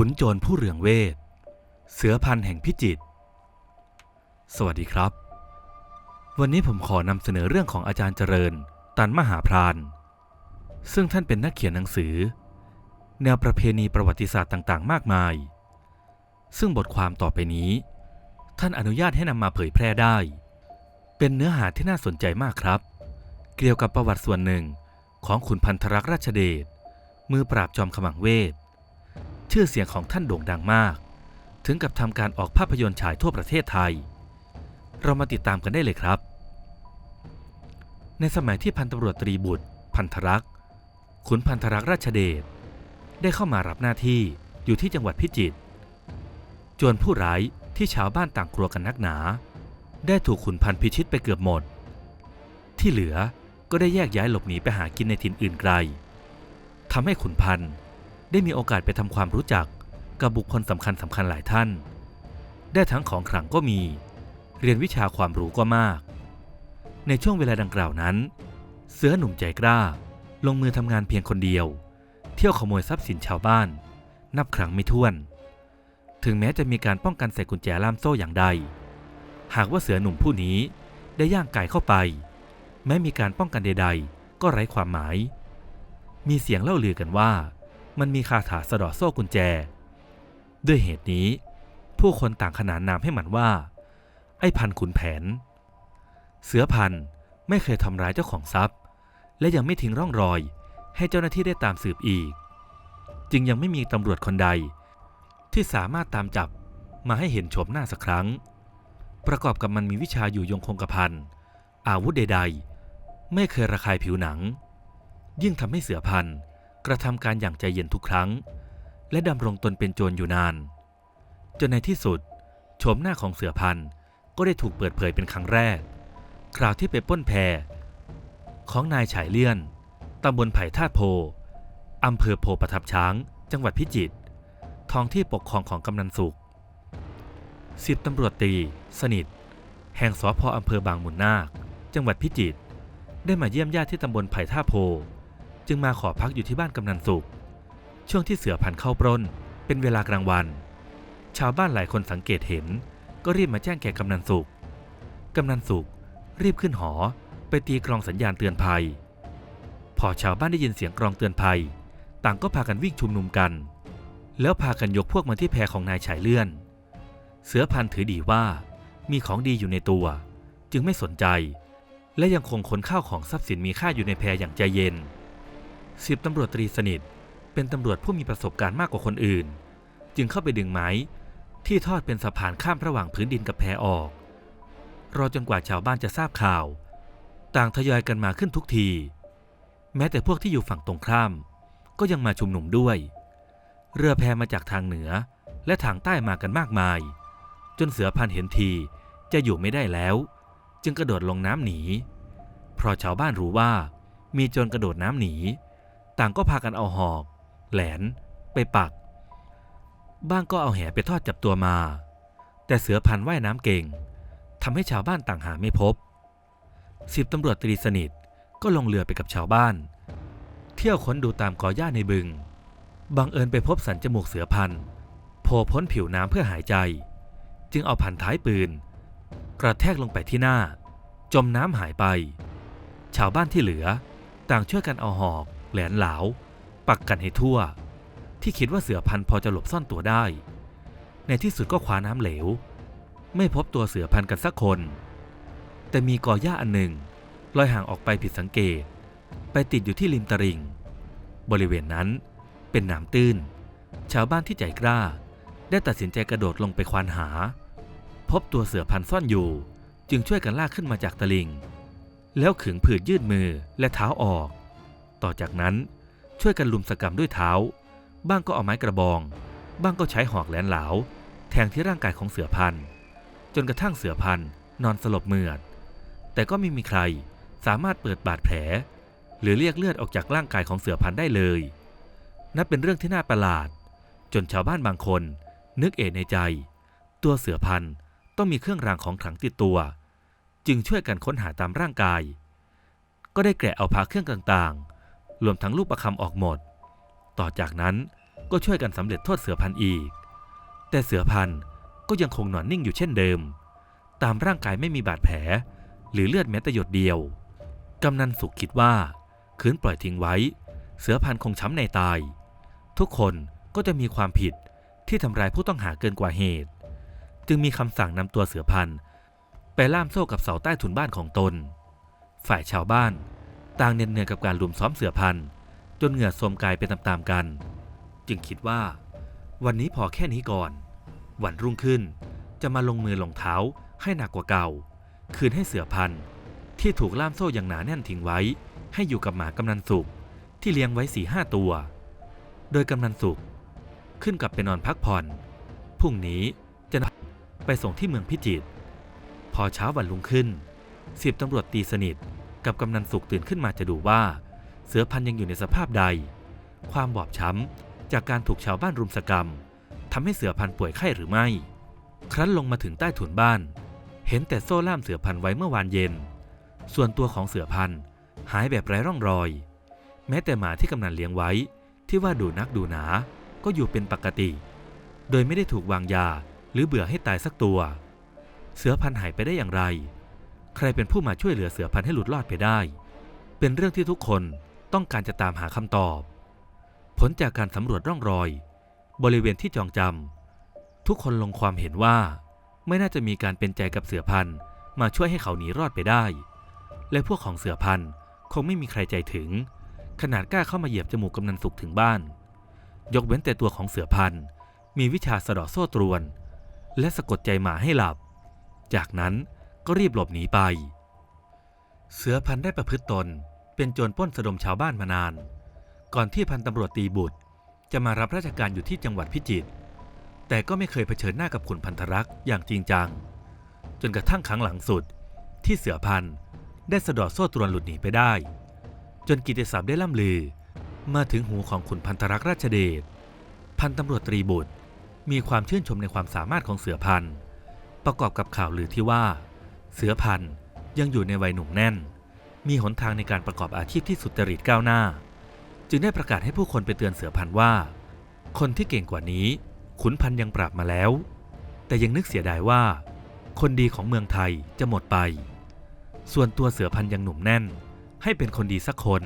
ขุนโจรผู้เรืองเวท เสือพันแห่งพิจิต สวัสดีครับ วันนี้ผมขอนำเสนอเรื่องของอาจารย์เจริญ ตันมหาพราน ซึ่งท่านเป็นนักเขียนหนังสือ แนวประเพณีประวัติศาสตร์ต่าง ๆ มากมาย ซึ่งบทความต่อไปนี้ ท่านอนุญาตให้นำมาเผยแพร่ได้ เป็นเนื้อหาที่น่าสนใจมากครับ เกี่ยวกับประวัติส่วนหนึ่งของขุนพันธรักษ์ราชเดช มือปราบจอมขมังเวท ชื่อเสียงของท่านโด่งดังมาก ถึงกับทำการออกภาพยนตร์ฉายทั่วประเทศไทย เรามาติดตามกันได้เลยครับ ในสมัยที่พันตำรวจตรีบุตร พันธรักษ์ขุนพันธรักษ์ราชเดชได้เข้ามารับหน้าที่อยู่ที่จังหวัดพิจิตรจรผู้ร้ายที่ชาวบ้านต่างกลัวกันนักหนา ได้ถูกขุนพันธุ์พิชิตไปเกือบหมด ที่เหลือก็ได้แยกย้ายหลบหนีไปหากินในถิ่นอื่นไกลทำให้ขุนพันธ์ ได้มีโอกาสไปทำความรู้จักกับบุคคลสำคัญสำคัญหลายท่าน ได้ทั้งของขลังก็มี เรียนวิชาความรู้ก็มาก ในช่วงเวลาดังกล่าวนั้น เสือหนุ่มใจกล้า ลงมือทำงานเพียงคนเดียว เที่ยวขโมยทรัพย์สินชาวบ้าน นับครั้งไม่ถ้วน ถึงแม้จะมีการป้องกันใส่กุญแจล่ามโซ่อย่างใด หากว่าเสือหนุ่มผู้นี้ได้ย่างกายเข้าไป แม้มีการป้องกันใด ๆ ก็ไร้ความหมาย มีเสียงเล่าลือกันว่า มันมีคาถาสะดาะโซ่กุญแจ ด้วยเหตุนี้ ผู้คนต่างขนานนามให้มันว่า ไอ้พันขุนแผน เสือพันไม่เคยทำร้ายเจ้าของทรัพย์ และยังไม่ทิ้งร่องรอย ให้เจ้าหน้าที่ได้ตามสืบอีก จึงยังไม่มีตำรวจคนใด ที่สามารถตามจับมาให้เห็นโฉมหน้าสักครั้ง ประกอบกับมันมีวิชาอยู่ยงคงกระพันอาวุธใด ๆ ไม่เคยระคายผิวหนัง ยิ่งทำให้เสือพันธุ์ กระทำการอย่างใจเย็นทุกครั้ง และดำรงตนเป็นโจรอยู่นาน จนในที่สุดโฉมหน้าของเสือพันธุ์ก็ได้ถูกเปิดเผยเป็นครั้งแรก คราวที่ไปปล้นแพของนายฉายเลื่อนตำบลไผ่ท่าตุโพอำเภอโพประทับช้าง จังหวัดพิจิตรท้องที่ปกครองของกำนันสุขสิบตำรวจตี สนิท แห่งสพอำเภอบางมุนนาค จังหวัดพิจิตรได้มาเยี่ยมญาติที่ตำบลไผ่ท่าโพ จึงมาขอพักอยู่ที่บ้านกำนันสุข ช่วงที่เสือพันเข้าปล้น เป็นเวลากลางวัน ชาวบ้านหลายคนสังเกตเห็น ก็รีบมาแจ้งแก่กำนันสุขกำนันสุข รีบขึ้นหอ ไปตีกรองสัญญาณเตือนภัย พอชาวบ้านได้ยินเสียงกรองเตือนภัย ต่างก็พากันวิ่งชุมนุมกัน แล้วพากันยกพวกมาที่แพของนายฉายเลื่อน เสือพันถือดีว่า มีของดีอยู่ในตัว จึงไม่สนใจ และยังคงขนข้าวของทรัพย์สินมีค่าอยู่ในแพอย่างใจเย็น สิบตำรวจตรีสนิท เป็นตำรวจผู้มีประสบการณ์มากกว่าคนอื่น จึงเข้าไปดึงไม้ ที่ทอดเป็นสะพานข้ามระหว่างพื้นดินกับแพออก รอจนกว่าชาวบ้านจะทราบข่าว ต่างทยอยกันมาขึ้นทุกที แม้แต่พวกที่อยู่ฝั่งตรงข้าม ก็ยังมาชุมนุมด้วย เรือแพมาจากทางเหนือและทางใต้มากันมากมาย จนเสือพันเห็นทีจะอยู่ไม่ได้แล้ว จึงกระโดดลงน้ำหนี เพราะชาวบ้านรู้ว่ามีโจรกระโดดน้ำหนี ต่างก็พากันเอาหอก แหลน ไปปัก บ้างก็เอาแหไปทอดจับตัวมา แต่เสือพันว่ายน้ำเก่งทำให้ชาวบ้านต่างหาไม่พบสิบตำรวจตรีสนิทก็ลงเรือไปกับชาวบ้าน เที่ยวค้นดูตามกอหญ้าในบึง บังเอิญไปพบสันจมูกเสือพันโผล่พ้นผิวน้ำเพื่อหายใจ จึงเอาพันท้ายปืน กระแทกลงไปที่หน้า จมน้ำหายไป ชาวบ้านที่เหลือ ต่างช่วยกันเอาหอก แหลนเหลาปักกันให้ทั่ว ที่คิดว่าเสือพันพอจะหลบซ่อนตัวได้ ในที่สุดก็คว้าน้ำเหลว ไม่พบตัวเสือพันกันสักคน แต่มีกอหญ้าอันหนึ่งลอยห่างออกไปผิดสังเกต ไปติดอยู่ที่ริมตลิ่ง บริเวณนั้นเป็นน้ำตื้น ชาวบ้านที่ใจกล้า ได้ตัดสินใจกระโดดลงไปควานหา พบตัวเสือพันซ่อนอยู่ จึงช่วยกันลากขึ้นมาจากตลิ่ง แล้วขึงผืดยืดมือและเท้าออก ต่อจากนั้นช่วยกันลุมสกรรมด้วยเท้า บ้างก็เอาไม้กระบอง บ้างก็ใช้หอกแหลนเหลา แทงที่ร่างกายของเสือพัน จนกระทั่งเสือพันนอนสลบเมือด แต่ก็ไม่มีใครสามารถเปิดบาดแผล หรือเรียกเลือดออกจากร่างกายของเสือพันได้เลย นับเป็นเรื่องที่น่าประหลาด จนชาวบ้านบางคน นึกเอะในใจ ตัวเสือพันต้องมีเครื่องรางของขลังติดตัว จึงช่วยกันค้นหาตามร่างกาย ก็ได้แกะเอาพาเครื่องต่างๆ รวมทั้งลูกประคำออกหมด ต่อจากนั้นก็ช่วยกันสำเร็จโทษเสือพันธ์อีก แต่เสือพันธ์ก็ยังคงนอนนิ่งอยู่เช่นเดิม ตามร่างกายไม่มีบาดแผล หรือเลือดแม้แต่หยดเดียว กำนันสุขคิดว่าคืนปล่อยทิ้งไว้ เสือพันธ์คงช้ำในตาย ทุกคนก็จะมีความผิดที่ทำร้ายผู้ต้องหาเกินกว่าเหตุ จึงมีคำสั่งนำตัวเสือพันธ์ไปล่ามโซ่กับเสาใต้ถุนบ้านของตน ฝ่ายชาวบ้าน ต่างเหน็ดเหนื่อยกับการลุมซ้อมเสือพัน จนเหงื่อโทมกายไปตามๆกัน จึงคิดว่า วันนี้พอแค่นี้ก่อน วันรุ่งขึ้นจะมาลงมือลงเท้าให้หนักกว่าเก่า คืนให้เสือพันที่ถูกล่ามโซ่อย่างหนาแน่นทิ้งไว้ ให้อยู่กับหมากำนันสุขที่เลี้ยงไว้สี่ห้าตัว โดยกำนันสุขขึ้นกลับไปนอนพักผ่อนพรุ่งนี้จะนไปส่งที่เมืองพิจิตรพอเช้าวันรุ่งขึ้นสิบตำรวจตีสนิท กับกำนันสุขตื่นขึ้นมาจะดูว่า เสือพันยังอยู่ในสภาพใด ความบอบช้ำจากการถูกชาวบ้านรุมสกรรมทำให้เสือพันป่วยไข้หรือไม่ ครั้นลงมาถึงใต้ถุนบ้าน เห็นแต่โซ่ล่ามเสือพันไว้เมื่อวานเย็น ส่วนตัวของเสือพันหายแบบไร้ร่องรอย แม้แต่หมาที่กำนันเลี้ยงไว้ ที่ว่าดูนักดูหนา ก็อยู่เป็นปกติ โดยไม่ได้ถูกวางยาหรือเบื่อให้ตายสักตัว เสือพันหายไปได้อย่างไร ใครเป็นผู้มาช่วยเหลือเสือพันธุ์ให้หลุดรอดไปได้ เป็นเรื่องที่ทุกคนต้องการจะตามหาคำตอบ ผลจากการสำรวจร่องรอย บริเวณที่จองจำทุกคนลงความเห็นว่า ไม่น่าจะมีการเป็นใจกับเสือพันธุ์มาช่วยให้เขาหนีรอดไปได้ และพวกของเสือพันธุ์คงไม่มีใครใจถึง ขนาดกล้าเข้ามาเหยียบจมูกกำนันสุขถึงบ้าน ยกเว้นแต่ตัวของเสือพันธุ์มีวิชาสะเดาะโซ่ตรวน และสะกดใจหมาให้หลับ จากนั้น ก็รีบหลบหนีไป เสือพันได้ประพฤติตนเป็นโจรป้นสะดมชาวบ้านมานาน ก่อนที่พันตำรวจตีบุตร จะมารับราชการอยู่ที่จังหวัดพิจิตร แต่ก็ไม่เคยเผชิญหน้ากับขุนพันธรักษ์อย่างจริงจัง จนกระทั่งครั้งหลังสุดที่เสือพันได้สะดอดโซ่ตรวนหลุดหนีไปได้ จนกิตติศัพท์ได้ล่ำลือ มาถึงหูของขุนพันธรักษ์ราชเดช พันตำรวจตรีบุตรมีความชื่นชมในความสามารถของเสือพัน ประกอบกับข่าวลือที่ว่า เสือพันธุ์ยังอยู่ในวัยหนุ่มแน่น มีหนทางในการประกอบอาชีพที่สุจริตก้าวหน้า จึงได้ประกาศให้ผู้คนไปเตือนเสือพันธุ์ว่า คนที่เก่งกว่านี้ ขุนพันธ์ยังปราบมาแล้ว แต่ยังนึกเสียดายว่า คนดีของเมืองไทยจะหมดไป ส่วนตัวเสือพันธ์ยังหนุ่มแน่น ให้เป็นคนดีสักคน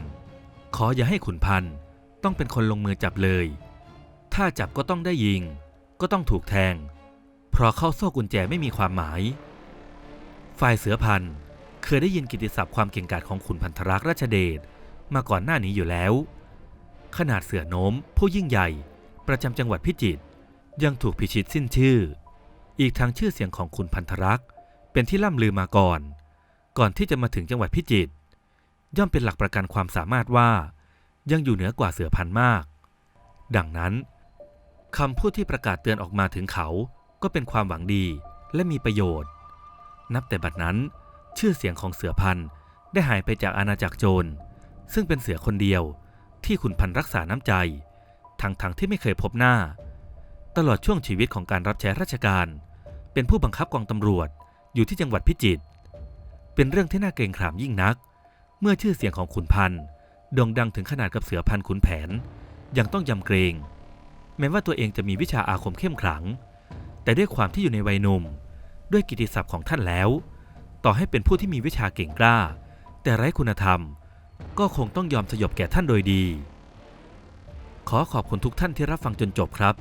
ขออย่าให้ขุนพันธ์ต้องเป็นคนลงมือจับเลย ถ้าจับก็ต้องได้ยิง ก็ต้องถูกแทง เพราะเข้าโซ่กุญแจไม่มีความหมาย ฝ่ายเสือพันธุ์เคยได้ยินกิตติศัพท์ความเก่งกาจของขุนพันธรักษ์ราชเดชมาก่อนหน้านี้อยู่แล้ว ขนาดเสือโน้ม ผู้ยิ่งใหญ่ ประจำจังหวัดพิจิตรยังถูกพิชิตสิ้นชื่อ อีกทั้งชื่อเสียงของขุนพันธรักษ์เป็นที่ล่ำลือมาก่อน ก่อนที่จะมาถึงจังหวัดพิจิตรย่อมเป็นหลักประกันความสามารถว่า ยังอยู่เหนือกว่าเสือพันธุ์มาก ดังนั้นคำพูดที่ประกาศเตือนออกมาถึงเขาก็เป็นความหวังดีและมีประโยชน์ นับแต่บัดนั้น ชื่อเสียงของเสือพันธ์ได้หายไปจากอาณาจักรโจร ซึ่งเป็นเสือคนเดียวที่ขุนพันธ์รักษาน้ำใจ ทั้งๆทที่ไม่เคยพบหน้า ตลอดช่วงชีวิตของการรับใช้ราชการ เป็นผู้บังคับกองตำรวจอยู่ที่จังหวัดพิจิตรเป็นเรื่องที่น่าเกรงขามยิ่งนัก เมื่อชื่อเสียงของขุนพันธุ์โด่งดังถึงขนาดกับเสือพันธ์ขุนแผน ยังต้องยำเกรง แม้ว่าตัวเองจะมีวิชาอาคมเข้มขลัง แต่ด้วยความที่อยู่ในวัยหนุ่ม ด้วยกิตติศัพท์ของท่านแล้ว ต่อให้เป็นผู้ที่มีวิชาเก่งกล้า แต่ไร้คุณธรรม ก็คงต้องยอมสยบแก่ท่านโดยดี ขอขอบคุณทุกท่านที่รับฟังจนจบครับ